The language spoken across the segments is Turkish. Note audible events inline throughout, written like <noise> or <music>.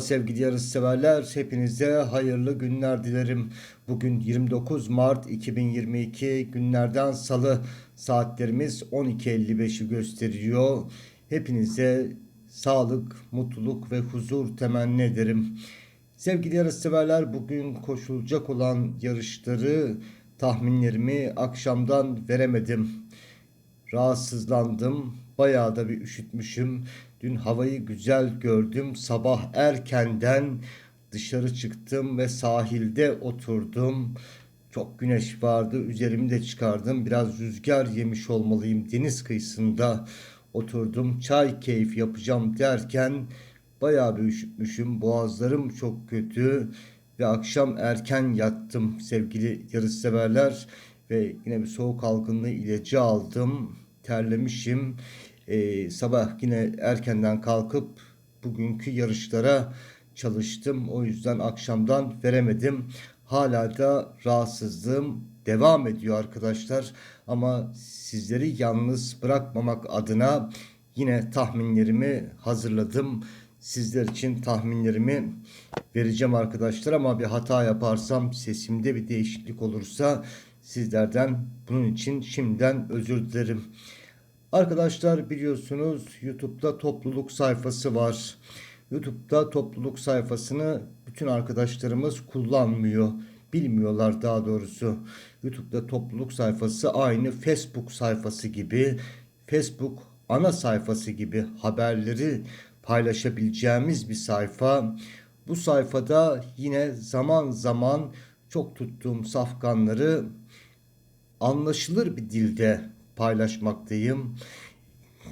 Sevgili yarışseverler, hepinize hayırlı günler dilerim. Bugün 29 Mart 2022 günlerden salı saatlerimiz 12.55'i gösteriyor. Hepinize sağlık, mutluluk ve huzur temenni ederim. Sevgili yarışseverler, bugün koşulacak olan yarışları tahminlerimi akşamdan veremedim rahatsızlandım. Bayağı da bir üşütmüşüm. Dün havayı güzel gördüm. Sabah erkenden dışarı çıktım ve sahilde oturdum. Çok güneş vardı. Üzerimi de çıkardım. Biraz rüzgar yemiş olmalıyım. Deniz kıyısında oturdum. Çay keyif yapacağım derken bayağı bir üşütmüşüm. Boğazlarım çok kötü ve akşam erken yattım sevgili yarışseverler ve yine bir soğuk algınlığı ilacı aldım. Terlemişim. Ee, sabah yine erkenden kalkıp bugünkü yarışlara çalıştım. O yüzden akşamdan veremedim. Hala da rahatsızlığım devam ediyor arkadaşlar. Ama sizleri yalnız bırakmamak adına yine tahminlerimi hazırladım. Sizler için tahminlerimi vereceğim arkadaşlar ama bir hata yaparsam sesimde bir değişiklik olursa sizlerden bunun için şimdiden özür dilerim. Arkadaşlar biliyorsunuz YouTube'da topluluk sayfası var. YouTube'da topluluk sayfasını bütün arkadaşlarımız kullanmıyor. Bilmiyorlar daha doğrusu. YouTube'da topluluk sayfası aynı Facebook sayfası gibi, Facebook ana sayfası gibi haberleri paylaşabileceğimiz bir sayfa. Bu sayfada yine zaman zaman çok tuttuğum safkanları anlaşılır bir dilde paylaşmaktayım.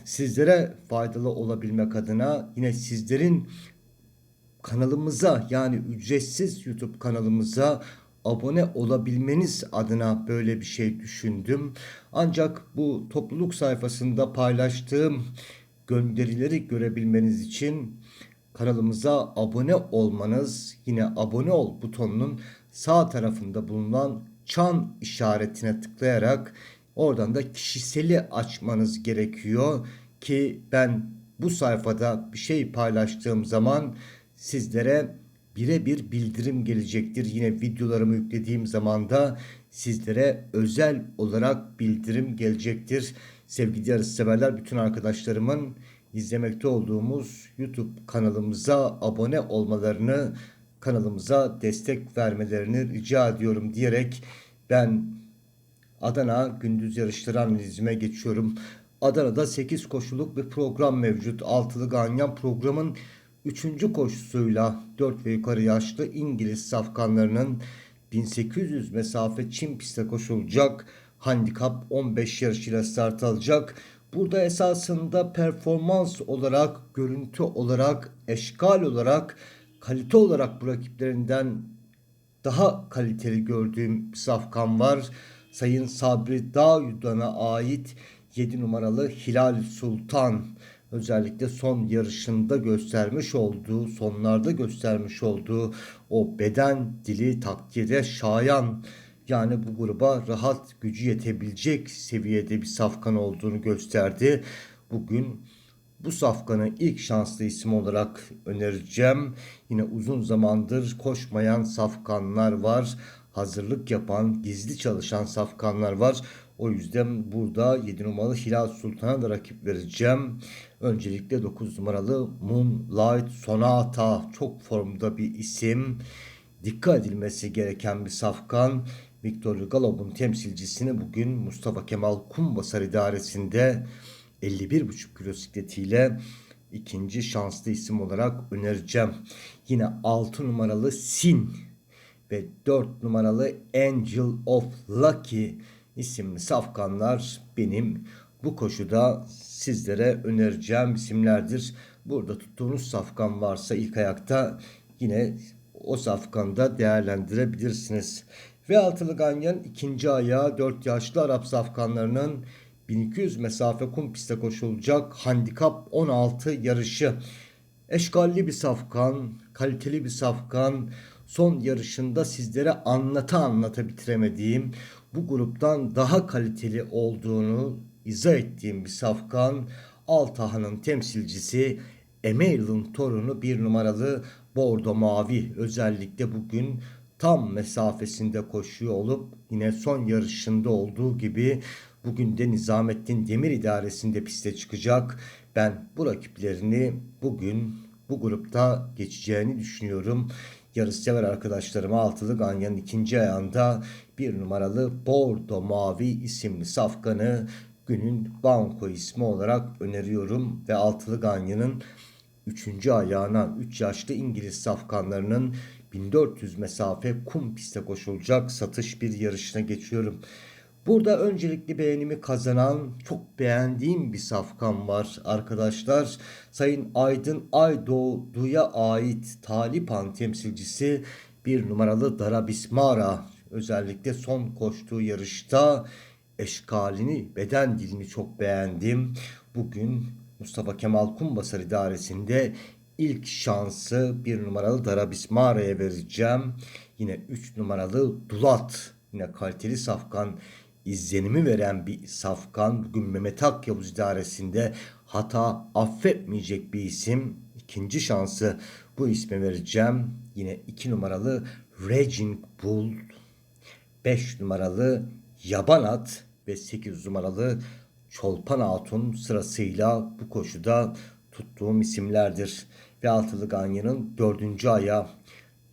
Sizlere faydalı olabilmek adına yine sizlerin kanalımıza yani ücretsiz YouTube kanalımıza abone olabilmeniz adına böyle bir şey düşündüm. Ancak bu topluluk sayfasında paylaştığım gönderileri görebilmeniz için kanalımıza abone olmanız yine abone ol butonunun sağ tarafında bulunan çan işaretine tıklayarak oradan da kişiseli açmanız gerekiyor ki ben bu sayfada bir şey paylaştığım zaman sizlere birebir bildirim gelecektir. Yine videolarımı yüklediğim zaman da sizlere özel olarak bildirim gelecektir. Sevgili yarışseverler bütün arkadaşlarımın izlemekte olduğumuz YouTube kanalımıza abone olmalarını, kanalımıza destek vermelerini rica ediyorum diyerek ben Adana gündüz yarışları analizime geçiyorum. Adana'da 8 koşuluk bir program mevcut. Altılı Ganyan programın 3. koşusuyla 4 ve yukarı yaşlı İngiliz safkanlarının 1800 mesafe Çin pistte koşulacak. Handikap 15 yarışıyla start alacak. Burada esasında performans olarak, görüntü olarak, eşkal olarak, kalite olarak bu rakiplerinden daha kaliteli gördüğüm safkan var. Sayın Sabri Dağyudan'a ait 7 numaralı Hilal Sultan özellikle son yarışında göstermiş olduğu, sonlarda göstermiş olduğu o beden dili takdire şayan yani bu gruba rahat gücü yetebilecek seviyede bir safkan olduğunu gösterdi. Bugün bu safkanı ilk şanslı isim olarak önereceğim. Yine uzun zamandır koşmayan safkanlar var. Hazırlık yapan, gizli çalışan safkanlar var. O yüzden burada 7 numaralı Hilal Sultan'a da rakip vereceğim. Öncelikle 9 numaralı Moonlight Sonata çok formda bir isim. Dikkat edilmesi gereken bir safkan. Victor Galop'un temsilcisini bugün Mustafa Kemal Kumbasar idaresinde 51,5 kilo sikletiyle ikinci şanslı isim olarak önereceğim. Yine 6 numaralı Sin ve 4 numaralı Angel of Lucky isimli safkanlar benim bu koşuda sizlere önereceğim isimlerdir. Burada tuttuğunuz safkan varsa ilk ayakta yine o safkanda değerlendirebilirsiniz. Ve altılı ganyan ikinci ayağı 4 yaşlı Arap safkanlarının 1200 mesafe kum pistte koşulacak handikap 16 yarışı. Eşgalli bir safkan, kaliteli bir safkan. Son yarışında sizlere anlata anlata bitiremediğim bu gruptan daha kaliteli olduğunu izah ettiğim bir safkan. Altahan'ın temsilcisi Emeil'in torunu bir numaralı bordo mavi özellikle bugün tam mesafesinde koşuyor olup yine son yarışında olduğu gibi bugün de Nizamettin Demir idaresinde piste çıkacak. Ben bu rakiplerini bugün bu grupta geçeceğini düşünüyorum. Yarışsever arkadaşlarıma altılı ganyanın ikinci ayağında bir numaralı Bordo Mavi isimli safkanı günün banko ismi olarak öneriyorum ve altılı ganyanın Üçüncü ayağına 3 yaşlı İngiliz safkanlarının 1400 mesafe kum piste koşulacak satış bir yarışına geçiyorum. Burada öncelikli beğenimi kazanan çok beğendiğim bir safkan var arkadaşlar. Sayın Aydın Aydoğdu'ya ait Talipan temsilcisi bir numaralı Darabismara özellikle son koştuğu yarışta eşkalini, beden dilini çok beğendim. Bugün Mustafa Kemal Kumbasar idaresinde ilk şansı bir numaralı Darabismara'ya vereceğim. Yine 3 numaralı Dulat yine kaliteli safkan izlenimi veren bir safkan. Bugün Mehmet Akyavuz idaresinde hata affetmeyecek bir isim. İkinci şansı bu isme vereceğim. Yine 2 numaralı Raging Bull, 5 numaralı Yabanat ve 8 numaralı Çolpan Hatun sırasıyla bu koşuda tuttuğum isimlerdir. Ve Altılı Ganyan'ın dördüncü ayağı.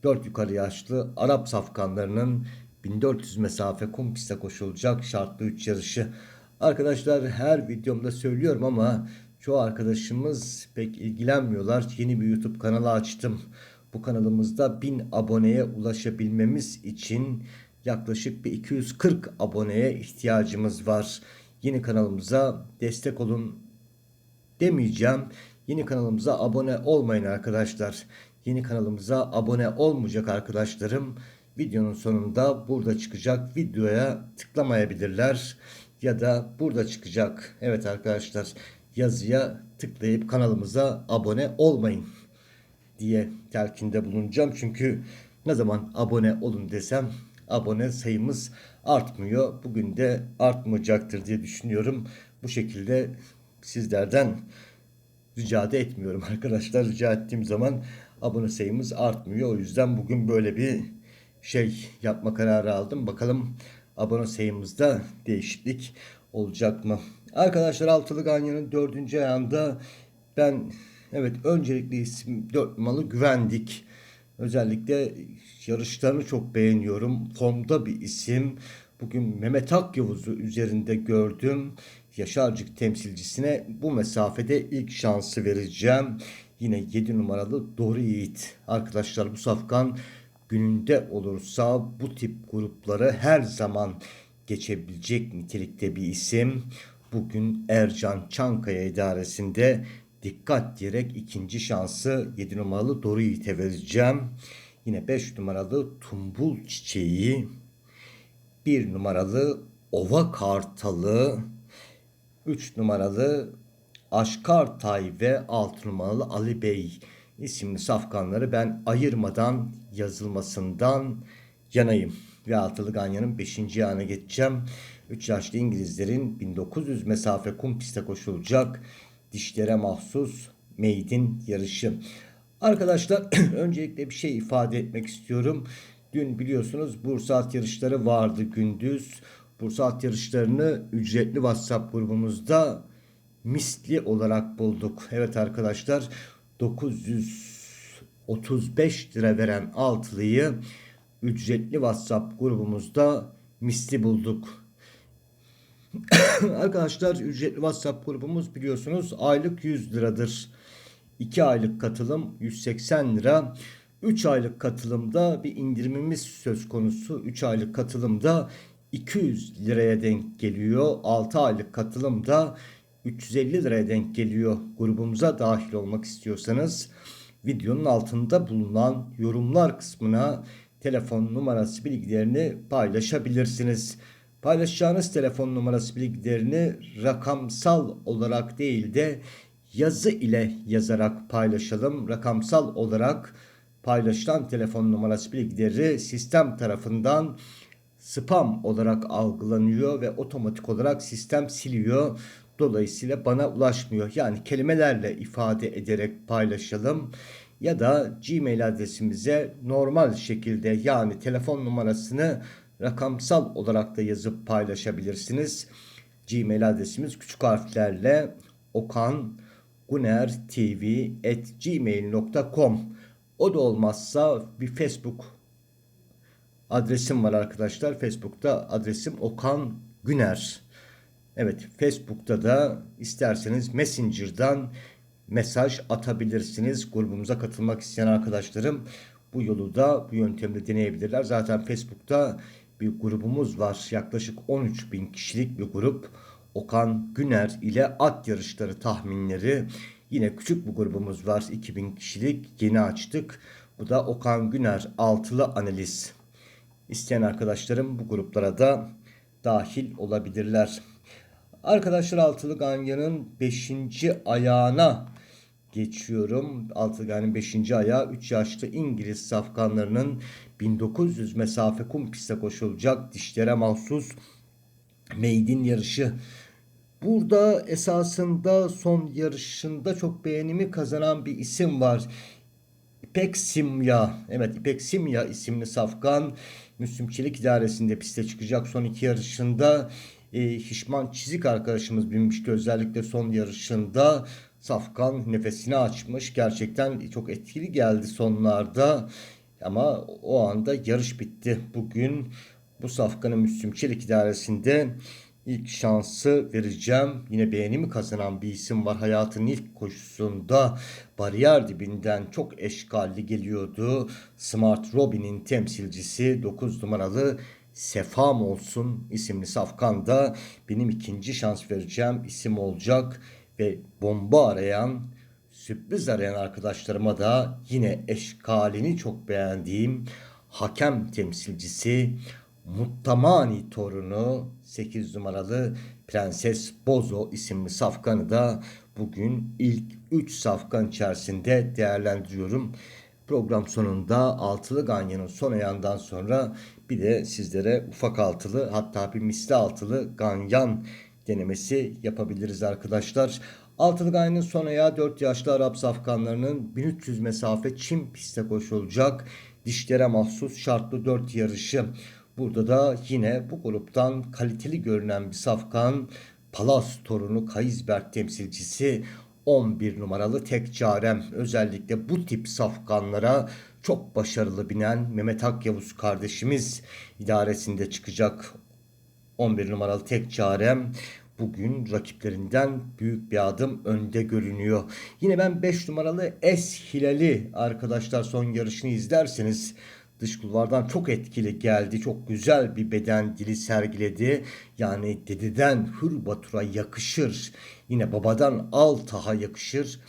Dört yukarı yaşlı Arap safkanlarının 1400 mesafe kum piste koşulacak şartlı 3 yarışı. Arkadaşlar her videomda söylüyorum ama çoğu arkadaşımız pek ilgilenmiyorlar. Yeni bir YouTube kanalı açtım. Bu kanalımızda 1000 aboneye ulaşabilmemiz için yaklaşık bir 240 aboneye ihtiyacımız var. Yeni kanalımıza destek olun demeyeceğim. Yeni kanalımıza abone olmayın arkadaşlar. Yeni kanalımıza abone olmayacak arkadaşlarım videonun sonunda burada çıkacak videoya tıklamayabilirler ya da burada çıkacak. Evet arkadaşlar yazıya tıklayıp kanalımıza abone olmayın diye telkinde bulunacağım. Çünkü ne zaman abone olun desem abone sayımız artmıyor. Bugün de artmayacaktır diye düşünüyorum. Bu şekilde sizlerden rica da etmiyorum <laughs> arkadaşlar. Rica ettiğim zaman abone sayımız artmıyor. O yüzden bugün böyle bir şey yapma kararı aldım. Bakalım abone sayımızda değişiklik olacak mı? Arkadaşlar Altılı Ganyan'ın dördüncü ayağında ben evet öncelikli isim 4 numaralı güvendik. Özellikle yarışlarını çok beğeniyorum. Formda bir isim. Bugün Mehmet Akyavuz'u üzerinde gördüm. Yaşarcık temsilcisine bu mesafede ilk şansı vereceğim. Yine 7 numaralı Doğru Yiğit. Arkadaşlar bu safkan gününde olursa bu tip grupları her zaman geçebilecek nitelikte bir isim. Bugün Ercan Çankaya idaresinde dikkat diyerek ikinci şansı 7 numaralı Doğru Yiğit'e vereceğim. Yine 5 numaralı Tumbul Çiçeği, 1 numaralı Ova Kartalı, 3 numaralı Aşkartay ve 6 numaralı Ali Bey isimli safkanları ben ayırmadan yazılmasından yanayım. Ve Altılı Ganyan'ın 5. yana geçeceğim. 3 yaşlı İngilizlerin 1900 mesafe kum piste koşulacak dişlere mahsus meydin yarışı. Arkadaşlar <clears throat> öncelikle bir şey ifade etmek istiyorum. Dün biliyorsunuz Bursa at yarışları vardı gündüz. Bursa at yarışlarını ücretli WhatsApp grubumuzda misli olarak bulduk. Evet arkadaşlar 935 lira veren altılıyı ücretli WhatsApp grubumuzda misli bulduk. <coughs> Arkadaşlar ücretli WhatsApp grubumuz biliyorsunuz aylık 100 liradır. 2 aylık katılım 180 lira. 3 aylık katılımda bir indirimimiz söz konusu. 3 aylık katılımda 200 liraya denk geliyor. 6 aylık katılımda 350 liraya denk geliyor. Grubumuza dahil olmak istiyorsanız videonun altında bulunan yorumlar kısmına telefon numarası bilgilerini paylaşabilirsiniz. Paylaşacağınız telefon numarası bilgilerini rakamsal olarak değil de yazı ile yazarak paylaşalım. Rakamsal olarak paylaşılan telefon numarası bilgileri sistem tarafından spam olarak algılanıyor ve otomatik olarak sistem siliyor. Dolayısıyla bana ulaşmıyor. Yani kelimelerle ifade ederek paylaşalım. ya da Gmail adresimize normal şekilde yani telefon numarasını rakamsal olarak da yazıp paylaşabilirsiniz. Gmail adresimiz küçük harflerle okan gunertv@gmail.com. O da olmazsa bir Facebook adresim var arkadaşlar. Facebook'ta adresim Okan Güner. Evet, Facebook'ta da isterseniz Messenger'dan mesaj atabilirsiniz. Grubumuza katılmak isteyen arkadaşlarım bu yolu da bu yöntemle deneyebilirler. Zaten Facebook'ta bir grubumuz var. Yaklaşık 13 bin kişilik bir grup. Okan Güner ile at yarışları tahminleri. Yine küçük bir grubumuz var. 2000 kişilik yeni açtık. Bu da Okan Güner altılı analiz. İsteyen arkadaşlarım bu gruplara da dahil olabilirler. Arkadaşlar altılı ganyanın 5. ayağına geçiyorum. Altılı ganyanın 5. ayağı 3 yaşlı İngiliz safkanlarının 1900 mesafe kum piste koşulacak dişlere mahsus meydin yarışı. Burada esasında son yarışında çok beğenimi kazanan bir isim var. İpek Simya. Evet İpek Simya isimli safkan Müslüm Çelik idaresinde piste çıkacak son iki yarışında. E, Hişman Çizik arkadaşımız binmişti özellikle son yarışında. Safkan nefesini açmış. Gerçekten çok etkili geldi sonlarda. Ama o anda yarış bitti. Bugün bu safkanın Müslüm Çelik idaresinde ilk şansı vereceğim. Yine beğenimi kazanan bir isim var. Hayatının ilk koşusunda bariyer dibinden çok eşkalli geliyordu. Smart Robin'in temsilcisi 9 numaralı Sefam olsun isimli safkanda benim ikinci şans vereceğim isim olacak ve bomba arayan sürpriz arayan arkadaşlarıma da yine eşkalini çok beğendiğim hakem temsilcisi Muttamani torunu 8 numaralı Prenses Bozo isimli safkanı da bugün ilk 3 safkan içerisinde değerlendiriyorum. Program sonunda altılı ganyanın son ayağından sonra bir de sizlere ufak altılı hatta bir misli altılı ganyan denemesi yapabiliriz arkadaşlar. Altılı ganyanın son ayağı 4 yaşlı Arap safkanlarının 1300 mesafe Çin piste koşulacak dişlere mahsus şartlı 4 yarışı. Burada da yine bu gruptan kaliteli görünen bir safkan Palas torunu Kayızberk temsilcisi 11 numaralı tek çarem. Özellikle bu tip safkanlara çok başarılı binen Mehmet Akyavuz kardeşimiz idaresinde çıkacak 11 numaralı tek çarem bugün rakiplerinden büyük bir adım önde görünüyor. Yine ben 5 numaralı Es Hilali arkadaşlar son yarışını izlerseniz dış kulvardan çok etkili geldi. Çok güzel bir beden dili sergiledi. Yani dededen Hür Batur'a yakışır. Yine babadan Altah'a yakışır.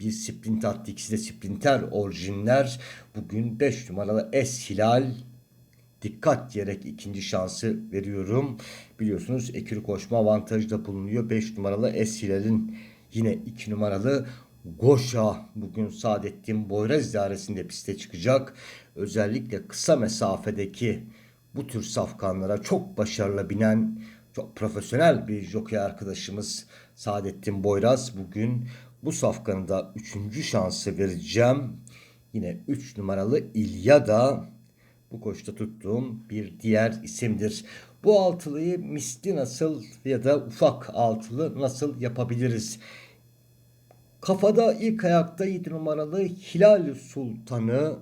Bir sprint attı. İkisi de sprinter orijinler. Bugün 5 numaralı Es Hilal dikkat diyerek ikinci şansı veriyorum. Biliyorsunuz ekür koşma avantajı da bulunuyor. 5 numaralı Es Hilal'in yine 2 numaralı Goşa bugün Saadettin Boyraz idaresinde piste çıkacak. Özellikle kısa mesafedeki bu tür safkanlara çok başarılı binen çok profesyonel bir jockey arkadaşımız Saadettin Boyraz bugün bu safkanı da 3. şansı vereceğim. Yine 3 numaralı İlya da bu koşta tuttuğum bir diğer isimdir. Bu altılıyı misli nasıl ya da ufak altılı nasıl yapabiliriz? Kafada ilk ayakta 7 numaralı Hilal Sultan'ı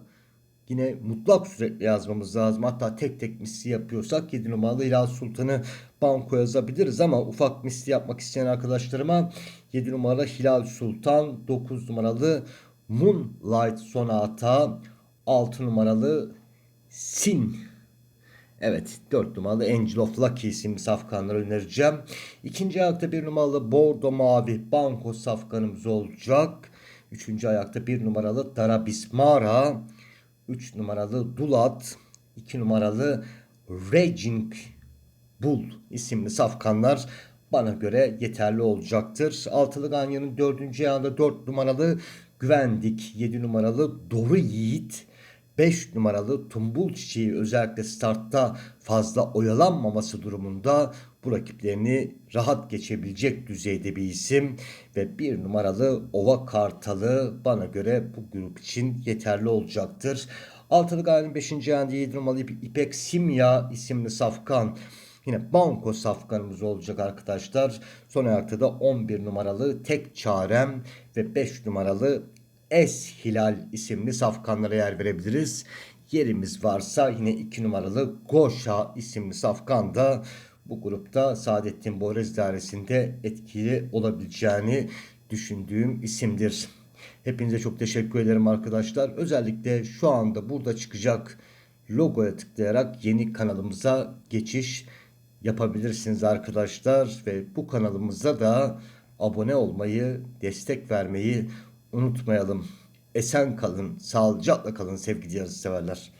yine mutlak sürekli yazmamız lazım. Hatta tek tek misli yapıyorsak 7 numaralı Hilal Sultan'ı banko yazabiliriz ama ufak misli yapmak isteyen arkadaşlarıma 7 numaralı Hilal Sultan, 9 numaralı Moonlight Sonata, 6 numaralı Sin Evet 4 numaralı Angel of Lucky isimli safkanları önereceğim. İkinci ayakta 1 numaralı Bordo Mavi Banko safkanımız olacak. Üçüncü ayakta 1 numaralı Dara Bismara. 3 numaralı Dulat. 2 numaralı Raging Bull isimli safkanlar bana göre yeterli olacaktır. Altılı Ganyan'ın dördüncü ayağında 4 numaralı Güvendik. 7 numaralı Doğru Yiğit. 5 numaralı Tumbul Çiçeği özellikle startta fazla oyalanmaması durumunda bu rakiplerini rahat geçebilecek düzeyde bir isim ve bir numaralı Ova Kartalı bana göre bu grup için yeterli olacaktır. Altılı Gaye'nin 5. ayağında 7 numaralı İpek Simya isimli safkan Yine banko safkanımız olacak arkadaşlar. Son ayakta da 11 numaralı Tek Çarem ve 5 numaralı Es Hilal isimli safkanlara yer verebiliriz. Yerimiz varsa yine 2 numaralı Goşa isimli safkan da bu grupta Saadettin Boğrez dairesinde etkili olabileceğini düşündüğüm isimdir. Hepinize çok teşekkür ederim arkadaşlar. Özellikle şu anda burada çıkacak logoya tıklayarak yeni kanalımıza geçiş yapabilirsiniz arkadaşlar ve bu kanalımıza da abone olmayı, destek vermeyi unutmayalım. Esen kalın, sağlıcakla kalın sevgili yazı severler.